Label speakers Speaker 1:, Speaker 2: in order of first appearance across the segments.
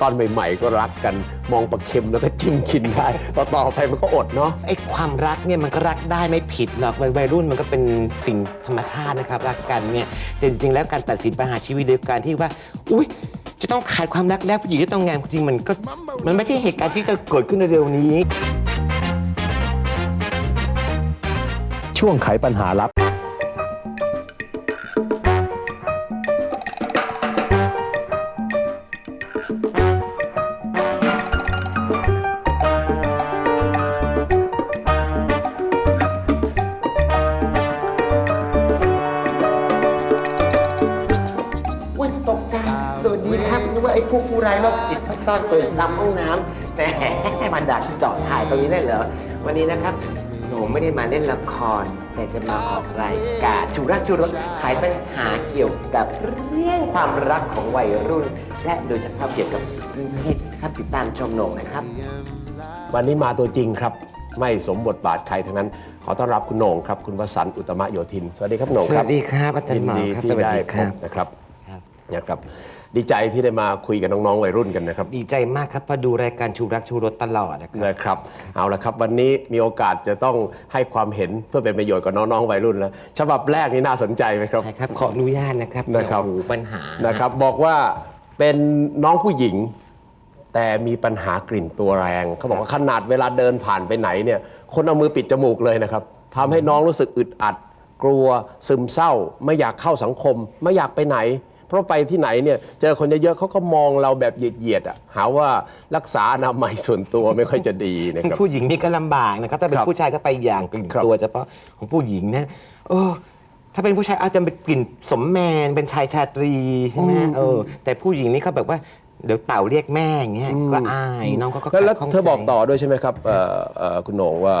Speaker 1: ตอนใหม่ๆก็รักกันมองปลาเค็มแล้วก็จิ้มกินได้พอต่อไปมันก็อดเนาะ
Speaker 2: ไอ้ความรักเนี่ยมันก็รักได้ไม่ผิดหรอกวัยวัยรุ่นมันก็เป็นสิ่งธรรมชาตินะครับ รักกันเนี่ยแต่จริงๆแล้วการตัดสินปัญหาชีวิตโดยการที่ว่า อุ้ยจะต้องขาดความรักแล้วผู้หญิงจะต้องงานจริงมันก็มันไม่ใช่เหตุการณ์ที่จะเกิดขึ้นเร็วๆนี้
Speaker 1: ช่วงไขปัญหาลับ
Speaker 2: ว่าไอ้พวกผู้ร้ายโรคจิตซ่อนตัวอยู่ตามห้องน้ำแต่มาดักเจาะถ่ายตรงนี้ได้เหรอ วันนี้นะครับ หนูไม่ได้มาเล่นละคร แต่จะมาออกรายการจูรักจูรสขายปัญหาเกี่ยวกับเรื่องความรักของวัยรุ่น และโดยเฉพาะเกี่ยวกับเรื่องเพศนะครับติดตามชมหนงนะครับ
Speaker 1: วันนี้มาตัวจริงครับ ไม่สมบทบาทใครทั้งนั้น ขอต้อนรับคุณโหน่งครับ คุณวสันต์อุตตมะโยธิน สวัสดีครับโหน่ง
Speaker 2: ส
Speaker 1: ครั
Speaker 2: วั
Speaker 1: บ
Speaker 2: สดีครับอาจาร
Speaker 1: ยิ
Speaker 2: ย์หมอ
Speaker 1: ดี
Speaker 2: ครับ
Speaker 1: ที่
Speaker 2: สวัส
Speaker 1: ได้
Speaker 2: ดี
Speaker 1: พ
Speaker 2: ครับ
Speaker 1: บนะครับ
Speaker 2: ครับ
Speaker 1: นะครับดีใจที่ได้มาคุยกับน้อง ๆ วัยรุ่นกันนะครับ
Speaker 2: ดีใจมากครับเพอดูรายการชูรักชูรสตลอดนะครับ
Speaker 1: นะครับ เอาละครับวันนี้มีโอกาสจะต้องให้ความเห็นเพื่อเป็นประโยชน์กับน้อง ๆ วัยรุ่นแล้วฉบับแรกนี่น่าสนใจไหมครับ
Speaker 2: ใช่ครับขออนุญาตนะครับ
Speaker 1: นะครับ
Speaker 2: โอ้โหปัญหา
Speaker 1: นะครับบอกว่าเป็นน้องผู้หญิง แต่มีปัญหากลิ่นตัวแรง เขาบอกว่าขนาดเวลาเดินผ่านไปไหนเนี่ยคนเอามือปิดจมูกเลยนะครับทำให้น้องรู้สึกอึดอัด กลัวซึมเศร้า ไม่อยากเข้าสังคม ไม่อยากไปไหนเพ ราะไปที่ไหนเนี่ยเจอคนเยอะๆเขาก็มองเราแบบเหยียดๆอะหาว่ารักษาอนามัยส่วนตัวไม่ค่อยจะดีนะครับ
Speaker 2: ผู้หญิงนี่ก็ลำบากนะครับถ้าเป็น
Speaker 1: ครับ
Speaker 2: ผู้ชายก็ไปอย่างกลิ่น
Speaker 1: ครับ
Speaker 2: ตัวเฉพาะของผู้หญิงนะเออถ้าเป็นผู้ชายอาจจะเป็นกลิ่นสมแมนเป็นชายชาตรีใช่ไหมเออแต่ผู้หญิงนี่เขาแบบว่าเดี๋ยวเต่าเรียกแม่อย่างเงี้ยก็อายน้องก็ก็
Speaker 1: แล้วแล้ว
Speaker 2: ขัดข้ง
Speaker 1: เธอบอก
Speaker 2: ใจ
Speaker 1: ต่อด้วยใช่ไหมครับเอ่อเอ่อคุณโหน่งว่า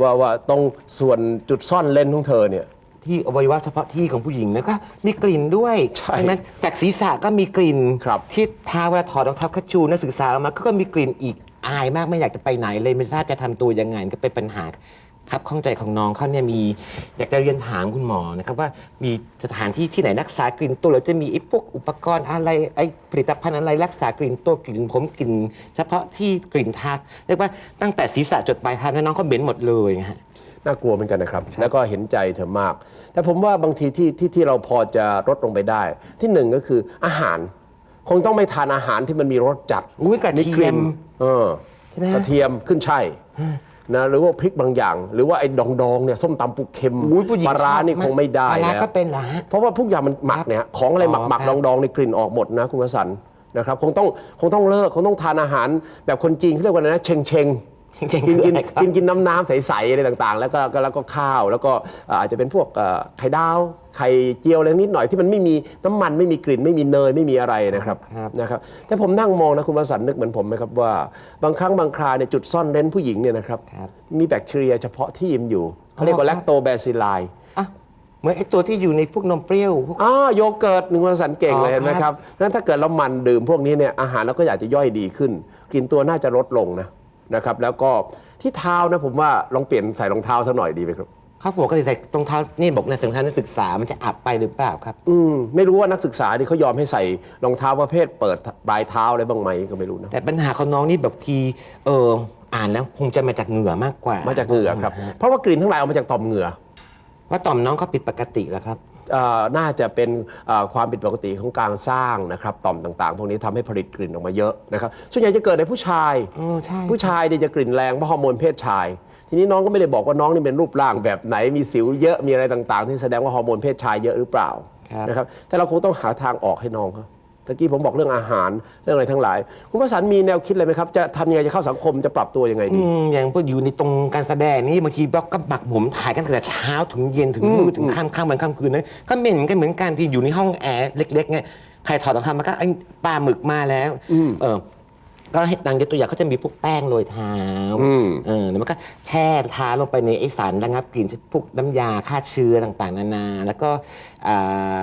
Speaker 1: ว่าว่าตรงส่วนจุดซ่อนเลนของเธอเนี่ย
Speaker 2: ที่อวัยวะเฉพาะที่ของผู้หญิงแล้วก็มีกลิ่นด้วย
Speaker 1: ใช่
Speaker 2: ดังนั้นจากศีรษะก็มีกลิ่น
Speaker 1: ครับ
Speaker 2: ที่เท้าเวลาถอดรองเท้าคัชชูนักศึกษาออกมาก็มีกลิ่นอีกอายมากไม่อยากจะไปไหนเลยไม่ทราบจะทำตัวยังไงก็เป็นปัญหาครับข้องใจของน้องเขาเนี่ยมีอยากจะเรียนถามคุณหมอนะครับว่ามีสถานที่ที่ไหนรักษากลิ่นตัวหรือจะมีไอ้พวกอุปกรณ์อะไรไอ้ผลิตภัณฑ์อะไรรักษากลิ่นตัวกลิ่นผมกลิ่น เฉพาะที่กลิ่นทักเรียกว่าตั้งแต่ศีรษะจดปลายเท้าเนี่ยน้องเขาเหม็นหมดเลยฮะ
Speaker 1: น่ากลัวเหมือนกันนะครับ แล้วก็เห็นใจเธอมาก แต่ผมว่าบางทีที่ที่ที่เราพอจะลดลงไปได้ ที่หนึ่งก็คืออาหาร คงต้องไม่ทานอาหารที่มันมีรสจัด
Speaker 2: อุ๊ยกระเทียม
Speaker 1: กลิ่นเออ
Speaker 2: ใช่ไหม
Speaker 1: กระเทียมขึ้นใช่ายนะหรือว่าพริกบางอย่าง หรือว่าไอ้ดองดองๆเนี่ยส้มตำปูเค็ม
Speaker 2: อุ๊ยผู้หญิง
Speaker 1: ปลาร้า
Speaker 2: ชอบ
Speaker 1: นี่
Speaker 2: มาก
Speaker 1: คงไม่ได้
Speaker 2: ปลาร้า
Speaker 1: แล้ว
Speaker 2: ก็เป็นเหรอฮะ
Speaker 1: เพราะว่าทุกอย่างมันหมักเนี่ยของอะไรหมักหมัก
Speaker 2: ค
Speaker 1: ด
Speaker 2: รั
Speaker 1: อบงดองในกลิ่นออกหมดนะคุณวสันต์นะครับคงต้องคงต้องเลิกคงต้องทานอาหารแบบคนจีนเขาเรียกว่าอะไรนะเชงเชง
Speaker 2: เชงๆ
Speaker 1: กิน
Speaker 2: คือ
Speaker 1: กิน
Speaker 2: อะไรครับ
Speaker 1: กินกินน้ำน้ำใสๆอะไรต่างๆ แล้วก็ก็แล้วก็ข้าวแล้วก็เอ่ออาจจะเป็นพวกเอ่อไข่ดาวไข่เจียวอะไรนิดหน่อยที่มันไม่มีน้ำมันไม่มีกลิ่นไม่มีเนยไม่มีอะไรนะครับ
Speaker 2: ครับ
Speaker 1: นะครับแต่ผมนั่งมองนะคุณวสันต์นึกเหมือนผมไหมครับว่าบางครั้งบางคราเนี่ยจุดซ่อนเร้นผู้หญิงเนี่ยนะครับ
Speaker 2: ครับ
Speaker 1: มีแบคทีเรียเฉพาะที่มันอยู่เขาเรียกว่า
Speaker 2: อ๋
Speaker 1: แล
Speaker 2: อครับ
Speaker 1: คโตแบซิลไล
Speaker 2: อะเหมือนไอ้ตัวที่อยู่ในพวกนมเปรี้ยวพวก
Speaker 1: อ่าโยเกิร์ตหนึ่งวันสันเก่งเลย
Speaker 2: อ๋อ
Speaker 1: เห็นไหม
Speaker 2: ค
Speaker 1: ค
Speaker 2: รั
Speaker 1: รับบนั้นถ้าเกิดเราหมันดื่มพวกนี้เนี่ยอาหารเราก็อยากจะย่อยดีขึ้น กลิ่นตัวน่าจะลดลงนะ นะครับแล้วก็ที่เท้านะผมว่าลองเปลี่ยนใส่รองเท้าสักหน่อยดีไหมครับ
Speaker 2: เขาบอกก็ใส่รองเท้านี่บอกในสำคัญนักศึกษามันจะอับไปหรือเปล่าครับ
Speaker 1: อืมไม่รู้ว่านักศึกษาที่เขายอมให้ใส่รองเท้าประเภทเปิดปลายเท้าอะไรบ้างไหมก็ไม่รู้นะ
Speaker 2: แต่ปัญหาของน้องนี่แบบทีเอออ่านแล้วคงจะมาจากเหงื่อมากกว่า
Speaker 1: มาจากเหงื่อครับเพราะว่ากลิ่นทั้งหลายออกมาจากต่อมเหงื่อ
Speaker 2: ว่าต่อมน้องเขาผิดปกติแล้วครับ
Speaker 1: เอ่อ น่าจะเป็นเอ่อความผิดปกติของการสร้างนะครับต่อมต่างๆ พวกนี้ทำให้ผลิตกลิ่นออกมาเยอะนะครับส่วนใหญ่จะเกิดในผู้ชาย
Speaker 2: เออใช่
Speaker 1: ผู้ชายเนี่ยจะกลิ่นแรงเพราะฮอร์โมนเพศชายทีนี้น้องก็ไม่ได้บอกว่าน้องนี่เป็นรูปร่างแบบไหนมีสิวเยอะมีอะไรต่างๆ ที่แสดงว่าฮอร์โมนเพศชายเยอะหรือเปล่า
Speaker 2: ครับ
Speaker 1: นะครับแต่เราคงต้องหาทางออกให้น้องเขา ตะกี้ผมบอกเรื่องอาหารเรื่องอะไรทั้งหลาย คุณประสานมีแนวคิดอะไรไหมครับจะทำยังไงจะเข้าสังคมจะปรับตัวยังไง
Speaker 2: อื
Speaker 1: ดี
Speaker 2: มอย่างพวกอยู่ในตรงการแสดงนี่บางทีบล็อกก็หมักหมมถ่ายกันตั้งแต่เช้าถึงเย็นถึงมืดถึงค่ำค่ำวันค่ำคืนนั้นก็เหม็นกันเหมือนกันที่อยู่ในห้องแอร์เล็กๆไงใครถอดรองเท้ามาก็ไอ้ปลาหมึกมาแล้วเออก็ให้ดังยกตัวอย่างเขาจะมีพวกแป้งโรยเท้า
Speaker 1: อืม
Speaker 2: เออแล้วมันก็แช่เท้าลงไปในไอสารระงับกลิ่นพวกน้ำยาฆ่าเชื้อต่างๆ นานา แล้วก็อ่า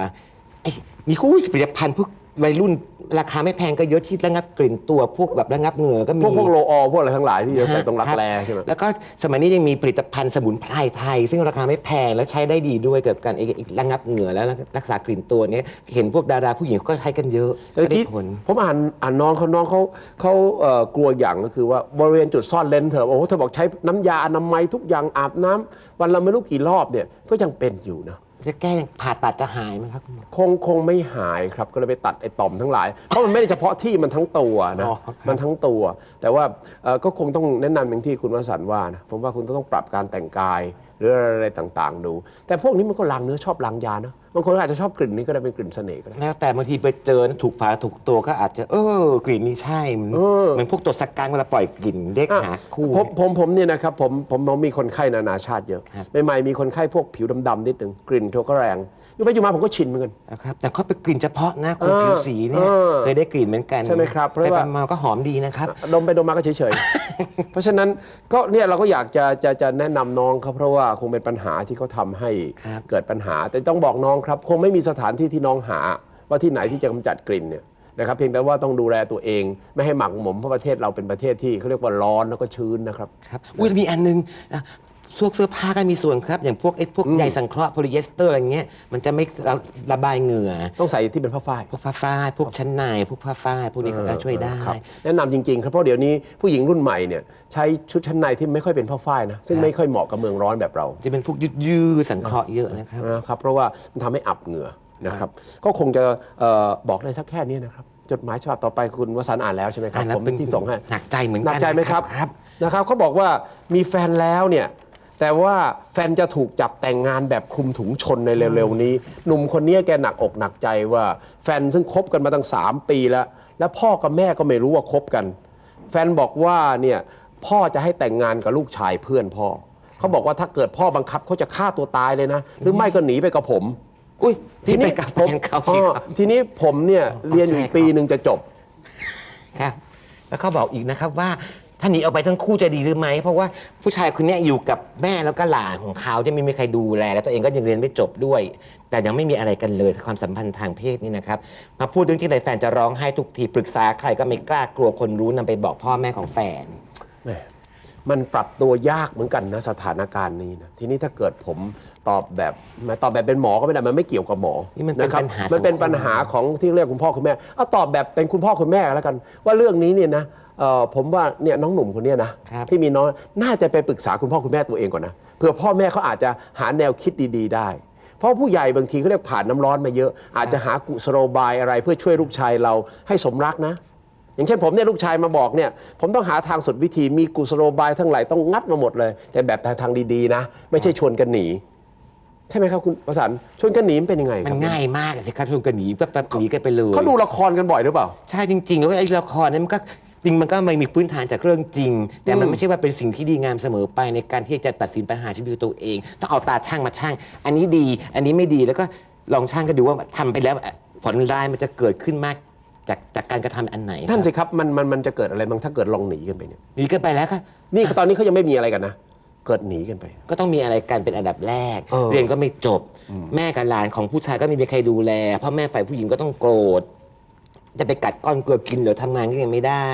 Speaker 2: ไอ้มีคู่ผลิตภัณฑ์พวก วัยรุ่นราคาไม่แพงก็เยอะที่ระงับกลิ่นตัวพวกแบบระงับเหงื่อก็มี
Speaker 1: พวกพวกโลออลพวกอะไรทั้งหลายที่จะใส่ตรงรักแร้ใช่ไหม
Speaker 2: แล้วก็สมัยนี้ยังมีผลิตภัณฑ์สมุนไพรไทย ซึ่งราคาไม่แพงและใช้ได้ดีด้วยเกี่ยวกับการอีกระงับเหงื่อและรักษากลิ่นตัวเนี้ยเห็นพวกดาราผู้หญิงเขาก็ใช้กันเยอะ
Speaker 1: แต่
Speaker 2: ก็ได้
Speaker 1: ที่
Speaker 2: ผล
Speaker 1: ผมอ่านอ่านน้องเขาน้องเขาเขาเอ่อกลัวอย่างก็คือว่าบริเวณจุดซ่อนเลนเธอโอ้โหเธอบอกใช้น้ำยาอนามัยทุกอย่างอาบน้ำวันละไม่รู้กี่รอบเนี่ยก็ยังเป็นอยู่นะ
Speaker 2: จะแก้ผ่าตัดจะหายไหมครับคุณหมอ
Speaker 1: คงคงไม่หายครับก็เลยไปตัดไอ้ต่อมทั้งหลาย เพราะมันไม่ได้เฉพาะที่มันทั้งตัวนะ
Speaker 2: อ๋อครับ
Speaker 1: มันทั้งตัว แต่ว่าเอ่อก็คงต้องแนะนำอย่างที่คุณวสันต์ว่านะผมว่าคุณต้องปรับการแต่งกาย หรืออะไรต่างๆ ดู แต่พวกนี้มันก็ล้างเนื้อชอบล้างยานะบางคนก็อาจจะชอบกลิ่นนี้ก็ได้เป็นกลิ่นเสน่ห์ก็ได้
Speaker 2: แล้วแต่บางทีไปเจอถูกฝาถูกตัวก็อาจจะเออกลิ่นนี้ใช่เหมือน
Speaker 1: เออ
Speaker 2: เหมือนพวกตัวสกังเวลาปล่อยกลิ่นเรียกหาคู่
Speaker 1: ผมผมผมเนี่ยนะครับผมผมผมมีคนไข้นานาชาติเยอะ
Speaker 2: ครับ
Speaker 1: ใหม่ๆมีคนไข้พวกผิวดำๆนิดหนึ่งกลิ่นเธอก็แรง อยู่ไปอยู่มาผมก็ชินเหมือนกัน
Speaker 2: นะครับแต่เขาเป็นกลิ่นเฉพาะนะคน
Speaker 1: เออ
Speaker 2: ผิวสีเนี่ย
Speaker 1: เออ
Speaker 2: เคยได้กลิ่นเหมือนกัน
Speaker 1: ใช่ไหมครับเพราะ
Speaker 2: ไป
Speaker 1: ว่า
Speaker 2: มาก็หอมดีนะครับ
Speaker 1: ดมไปดมมาก็เฉยๆ เพราะฉะนั้นก็เนี่ยเราก็อยากจะจะจะแนะนำน้องเขาเพราะว่าคงเป็นปัญหาที่เขาทำให้
Speaker 2: ครับ
Speaker 1: เกิดปัญหา แต่ต้องบอกน้องครับ คงไม่มีสถานที่ที่น้องหา ว่าที่ไหนที่จะกำจัดกลิ่นเนี่ยนะครับเพียงแต่ว่าต้องดูแลตัวเอง ไม่ให้หมักหมมเพราะประเทศเราเป็นประเทศที่เขาเรียกว่าร้อนแล้วก็ชื้นนะครับ
Speaker 2: ครับอุ้ยมีอันนึงอะ พวกเสื้อผ้าก็มีส่วนครับ อย่างพวกไอ้พวกใยสังเคราะห์โพลีเอสเตอร์อะไรเงี้ยมันจะไม่ระระบายเหงื่อ
Speaker 1: ต้องใส่ที่เป็นผ้าฝ้าย
Speaker 2: พวกผ้าฝ้ายพวกชั้นในพวกผ้าฝ้ายพวกนี้ก็ช่วยได้
Speaker 1: ครับแนะนำจริงๆครับเพราะเดี๋ยวนี้ผู้หญิงรุ่นใหม่เนี่ยใช้ชุดชั้นในที่ไม่ค่อยเป็นผ้าฝ้ายนะซึ่ง
Speaker 2: ครับ
Speaker 1: ไม่ค่อยเหมาะกับเมืองร้อนแบบเรา
Speaker 2: จะเป็นพวกยืดยืดๆสังเคราะห์เยอะนะครับ
Speaker 1: นะครับเพราะว่ามันทำให้อับเหงื่อนะครับ ก็คงจะเอ่อบอกได้สักแค่นี้นะครับจดหมายฉบับต่อไปคุณวสันต์อ่านแล้วใช่ไหมครับ
Speaker 2: อ่านแล้ว
Speaker 1: ผม
Speaker 2: เป็น
Speaker 1: ที่ส่งให้
Speaker 2: หนักใจเหมือน
Speaker 1: หนั
Speaker 2: กั
Speaker 1: ก
Speaker 2: น
Speaker 1: ใจไหมครับ
Speaker 2: ครับ
Speaker 1: นะครับเขาบอกว่ามีแฟนแล้วเนี่ย แต่ว่าแฟนจะถูกจับแต่งงานแบบคลุมถุงชนในเร็วๆนี้ หนุ่มคนนี้แกหนักอกหนักใจว่า แฟนซึ่งคบกันมาตั้ง 3 ปีแล้ว แล้วพ่อกับแม่ก็ไม่รู้ว่าคบกัน แฟนบอกว่าเนี่ยพ่อจะให้แต่งงานกับลูกชายเพื่อนพ่อเขาบอกว่าถ้าเกิดพ่อบังคับเขาจะฆ่าตัวตายเลยนะ หรือไม่ก็หนีไปกับผม
Speaker 2: อุ้ย
Speaker 1: ที
Speaker 2: ที่ไป
Speaker 1: นี้
Speaker 2: กับแฟ
Speaker 1: ผม
Speaker 2: นเขาสิ
Speaker 1: อ๋อ
Speaker 2: ครับ
Speaker 1: ทีนี้ผมเนี่ยเรียนอยู่อีกปีหนึ่งจะจบ
Speaker 2: ครับ แล้วเขาบอกอีกนะครับว่า ถ้าหนีออกไปทั้งคู่จะดีหรือไม่เพราะว่าผู้ชายคนเนี้ยอยู่กับแม่แล้วก็หลานของเขาที่ไม่มีใครดูแล แล้วตัวเองก็ยังเรียนไม่จบด้วย แต่ยังไม่มีอะไรกันเลยความสัมพันธ์ทางเพศนี่นะครับมาพูดเรื่องที่ไรแฟนจะร้องไห้ทุกทีปรึกษาใครก็ไม่กล้ากลัวคนรู้นำไปบอกพ่อแม่ของแฟน
Speaker 1: แหมมันปรับตัวยากเหมือนกันนะสถานการณ์นี้นะทีนี้ถ้าเกิดผมตอบแบบแม้ตอบแบบเป็นหมอก็ไม่ได้มันไม่เกี่ยวกับหมอ
Speaker 2: นี่มันเป็น
Speaker 1: ครับ
Speaker 2: ปัญหา
Speaker 1: มันเป็น
Speaker 2: สังคม
Speaker 1: ปัญหาของที่เรียกคุณพ่อคุณแม่เอาตอบแบบเป็นคุณพ่อคุณแม่แล้วกัน ว่าเรื่องนี้เนี่ยนะ เอ่อผมว่าเนี่ยน้องหนุ่มคนเนี้ยนะครับ ที่มีน้องน่าจะไปปรึกษาคุณพ่อคุณแม่ตัวเองก่อนนะเผื่อพ่อแม่เขาอาจจะหาแนวคิดดี ๆ ได้ เพราะผู้ใหญ่บางทีเขาเรียกผ่านน้ำร้อนมาเยอะ อาจจะหากุศโลบายอะไรเพื่อช่วยลูกชายเราให้สมรักนะ อย่างเช่นผมเนี่ยลูกชายมาบอกเนี่ยผมต้องหาทางสุดวิธีมีกุศโลบายทั้งหลายต้องงัดมาหมดเลย แต่แบบทางดีๆนะ ไม่ใช่ชวนกันหนี ใช่ไหมครับคุณประสานชวนกันหนีมันเป็นยังไงค
Speaker 2: มั
Speaker 1: รั
Speaker 2: น
Speaker 1: บ
Speaker 2: ง่ายมากสิครับชวนกันหนีแป๊บๆหนีกันไปเลย
Speaker 1: เขาดูละครกันบ่อยหรือเปล่า
Speaker 2: ใช่จริง ๆ แล้วก็ไอ้ละครเนี่ยมันก็ จริงมันก็ไม่มีพื้นฐานจากเรื่องจริง แต่มัน
Speaker 1: อืม
Speaker 2: ไม่ใช่ว่าเป็นสิ่งที่ดีงามเสมอไปในการที่จะตัดสินปัญหาชีวิตตัวเอง ต้องเอาตาช่างมาช่าง อันนี้ดี อันนี้ไม่ดีแล้วก็ลองช่างก็ดูว่าทำไปแล้วผลร้ายมันจะเกิดขึ้นมากจากจากการกระทำอันไหน
Speaker 1: นั่นสิครับมันมันมันจะเกิดอะไรบ้างถ้าเกิดลองหนีกันไปเนี่ย
Speaker 2: หนีกันไปแล้วก็
Speaker 1: นี่ตอนนี้เขายังไม่มีอะไรกันนะเกิดหนีกันไป
Speaker 2: ก็ต้องมีอะไรกันเป็นอันดับแรก
Speaker 1: เออ
Speaker 2: เรียนก็ไม่จบ แม่กับหลานของผู้ชายก็ไม่มีใครดูแลพ่อแม่ฝ่ายผู้หญิงก็ต้องโกรธ จะไปกัดก้อนเกลือกินเดี๋ยวทำงานก็ยังไม่ได้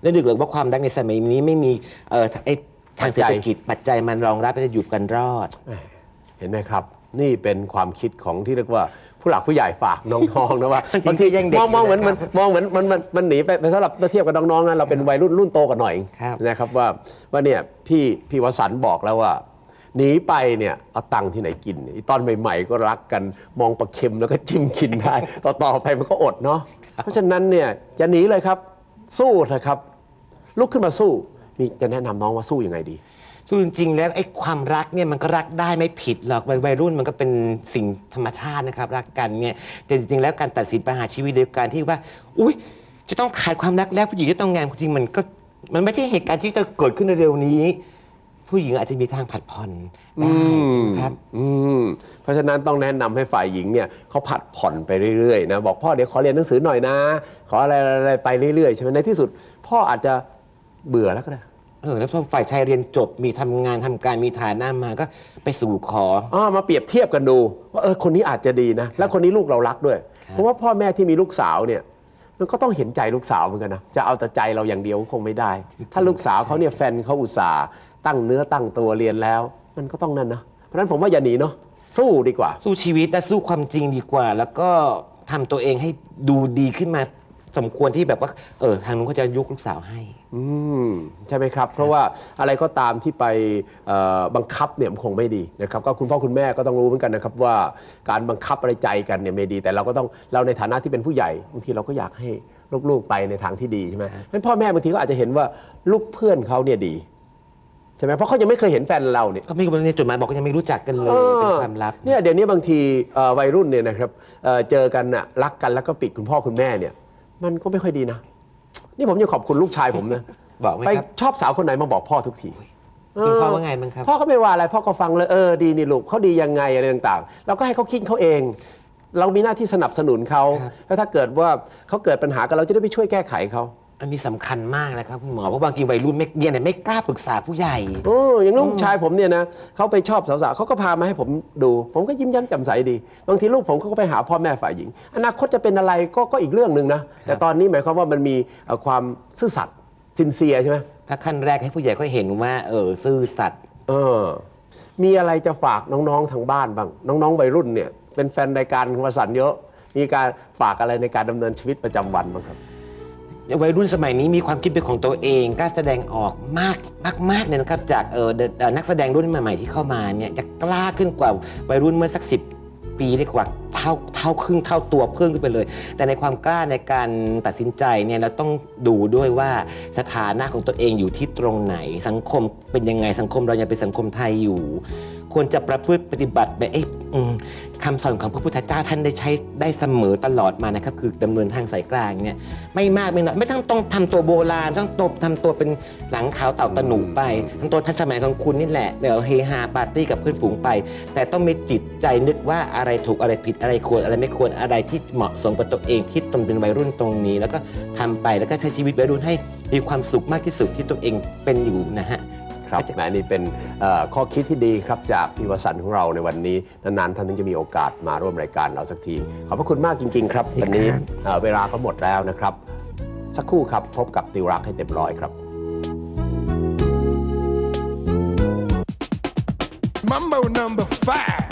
Speaker 2: แล้วดึกเลยว่าความรักในสมัยนี้ไม่มีเอ่อไอ้ทางเศรษฐกิจปัจจัยมันรองรับจะอยู่กันรอด
Speaker 1: แหมเห็นไหมครับ นี่เป็นความคิดของที่เรียกว่าผู้หลักผู้ใหญ่ฝากน้องๆนะว่า
Speaker 2: จริงๆ
Speaker 1: บางที
Speaker 2: ยังเด็ก
Speaker 1: มองมองเหมือน
Speaker 2: อยู่
Speaker 1: มัน
Speaker 2: นะครับ
Speaker 1: มองเหมือนมันมันมันหนีไปสำหรับเทียบกับน้องๆนะเราเป็นวัยรุ่นรุ่นโตกันหน่อย
Speaker 2: ครับ
Speaker 1: นะครับว่าว่าเนี่ยพี่พี่วสันต์บอกแล้วว่า หนีไปเนี่ยเอาตังค์ที่ไหนกินไอ้ตอนใหม่ๆก็รักกันมองปลาเค็มแล้วก็จิ้มกินได้ ต่อต่อไปมันก็อดเนาะเพราะฉะนั้นเนี่ยจะหนีเลยครับ สู้เถอะครับ ลุกขึ้นมาสู้นี่จะแนะนำน้องว่าสู้ยังไงดี
Speaker 2: คือจริงๆแล้วไอ้ความรักเนี่ยมันก็รักได้ไม่ผิดหรอกวัยวัยรุ่นมันก็เป็นสิ่งธรรมชาตินะครับรักกันเนี่ยแต่จริงๆแล้วการตัดสินปัญหาชีวิตโดยการที่ว่า อุ้ยจะต้องขาดความรักแล้วผู้หญิงจะต้องงานจริงๆมันก็มันไม่ใช่เหตุการณ์ที่จะเกิดขึ้นเร็วๆนี้ ผู้หญิงอาจจะมีทางผัดผ่อนได้ใช่ไหมครับ
Speaker 1: อืมเพราะฉะนั้นต้องแนะนำให้ฝ่ายหญิงเนี่ยเขาผัดผ่อนไปเรื่อยๆนะบอกพ่อเดี๋ยวขอเรียนหนังสือหน่อยนะ ขออะไรอะไรไปเรื่อยๆใช่ไหมในที่สุด พ่ออาจจะเบื่อแล้วก็ได้
Speaker 2: เออแล้วพอฝ่ายชายเรียนจบมีทำงานทำการมีฐานะมาก็ไปสู่ขอ
Speaker 1: อ๋อมาเปรียบเทียบกันดูว่าเออคนนี้อาจจะดีนะ แล้วคนนี้ลูกเรารักด้วย
Speaker 2: ครับ
Speaker 1: เพราะว่าพ่อแม่ที่มีลูกสาวเนี่ยมันก็ต้องเห็นใจลูกสาวเหมือนกันนะจะเอาแต่ใจเราอย่างเดียวคงไม่ได้ ถ้าลูกสาวเขาเนี่ยแฟนเขาอุตส่าห์ ตั้งเนื้อตั้งตัวเรียนแล้ว มันก็ต้องนั่นนะเพราะฉะนั้นผมว่าอย่าหนีเนาะสู้ดีกว่า
Speaker 2: สู้ชีวิตและสู้ความจริงดีกว่า แล้วก็ทำตัวเองให้ดูดีขึ้นมาสมควรที่แบบว่า เออ ทางนู้นเขาจะยุกลูกสาวให้
Speaker 1: อืมใช่ไหมครับ เพราะว่าอะไรก็ตามที่ไปเอ่อบังคับเนี่ยมันคงไม่ดีนะครับก็คุณพ่อคุณแม่ก็ต้องรู้เหมือนกันนะครับว่าการบังคับอะไรใจกันเนี่ยไม่ดี แต่เราก็ต้องเราในฐานะที่เป็นผู้ใหญ่บางทีเราก็อยากให้ลูกๆไปในทางที่ดีใช่ไหมเพราะฉะนั้นพ่อแม่บางทีก็อาจจะเห็นว่าลูกเพื่อนเขาเนี่ยดี ใช่ไหมเพราะเขายังไม่เคยเห็นแฟนเราเนี่ย
Speaker 2: ก็ไม่รู้ในจดหมายบอกก็ยังไม่รู้จักกันเลยเป็นความลับ
Speaker 1: เนี่ยเดี๋ยวนี้บางทีเอ่อวัยรุ่นเนี่ยนะครับเอ่อเจอกันน่ะรักกันแล้วก็ปิดคุณพ่อคุณแม่เนี่ย มันก็ไม่ค่อยดีนะ นี่ผมยังขอบคุณลูกชายผมนะ
Speaker 2: บอกไหม
Speaker 1: ไป
Speaker 2: ครับ
Speaker 1: ชอบสาวคนไหนมาบอกพ่อทุกที
Speaker 2: คุณพ่อว่าไงบ้างครับ
Speaker 1: พ่อก็ไม่ว่าอะไรพ่อก็ฟังเลยเออดีนี่ลูกเขาดียังไงอะไรต่างๆเราก็ให้เขาคิดเขาเอง เรามีหน้าที่สนับสนุนเขา
Speaker 2: ครับ
Speaker 1: แล้วถ้าเกิดว่าเขาเกิดปัญหากันเราจะได้ไปช่วยแก้ไขเขา
Speaker 2: อันนี้สำคัญมากนะครับคุณหมอเพราะบางทีวัยรุ่นไม่เนี่ยไม่กล้าปรึกษาผู้ใหญ่
Speaker 1: โอ้อย่างลูกชายผมเนี่ยนะเขาไปชอบสาวๆเขาก็พามาให้ผมดู ผมก็ยิ้มแย้มแจ่มใสดี บางทีลูกผมเขาก็ไปหาพ่อแม่ฝ่ายหญิง อนาคตจะเป็นอะไรก็ก็อีกเรื่องหนึ่งนะ แต่ตอนนี้หมายความว่ามันมีเอ่อความซื่อสัตย์ซินเซียใช่ไหม
Speaker 2: ถ้าขั้นแรกให้ผู้ใหญ่เขาเห็นว่า เออซื่อสัตย์
Speaker 1: เออ มีอะไรจะฝากน้องๆทางบ้านบ้าง น้องๆวัยรุ่นเนี่ยเป็นแฟนรายการคุณวสันต์เยอะ มีการฝากอะไรในการดำเนินชีวิตประจำวันบ้างครับ
Speaker 2: วัยรุ่นสมัยนี้มีความคิดเป็นของตัวเองกล้าแสดงออกมากมากมากเลยนะครับ จากเออเอ่อนักแสดงรุ่นใหม่ๆที่เข้ามาเนี่ยจะกล้าขึ้นกว่าวัยรุ่นเมื่อสักสิปีได้กว่าเท่าเท่าครึ่งเท่าตัวเพิ่มขึ้นไปเลย แต่ในความกล้าในการตัดสินใจเนี่ยเราต้องดูด้วยว่าสถานะของตัวเองอยู่ที่ตรงไหน สังคมเป็นยังไงสังคมเรายังเป็นสังคมไทยอยู่ ควรจะประพฤติปฏิบัติแบบเอ๊ะอืมคำสอนของพระพุทธเจ้าท่านได้ใช้ได้เสมอตลอดมานะครับ คือดำเนินทางสายกลางเนี่ยไม่มากไม่น้อยไม่ต้องต้องทำตัวโบราณต้องตบทำตัวเป็นหลังขาวเต่าตะหนุไปทำตัวทันสมัยของคุณนี่แหละเดี๋ยวเฮฮาปาร์ตี้กับเพื่อนฝูงไป แต่ต้องมีจิตใจนึกว่าอะไรถูกอะไรผิดอะไรควรอะไรไม่ควรอะไรที่เหมาะสมกับตัวเองที่ตนเป็นวัยรุ่นตรงนี้ แล้วก็ทำไปแล้วก็ใช้ชีวิตวัยรุ่นให้มีความสุขมากที่สุดที่ตัวเองเป็นอยู่นะฮะ
Speaker 1: ครับแหมนี่เป็นเอ่อข้อคิดที่ดีครับจากพี่วสันต์ของเราในวันนี้นานๆท่านถึงจะมีโอกาสมาร่วมรายการเราสักที ขอบพระคุณมากจริง ๆ ครับวันนี้เอ่อเวลาก็หมดแล้วนะครับ สักครู่ครับพบกับติวรักให้เต็มร้อยครับ
Speaker 3: Mambo number five.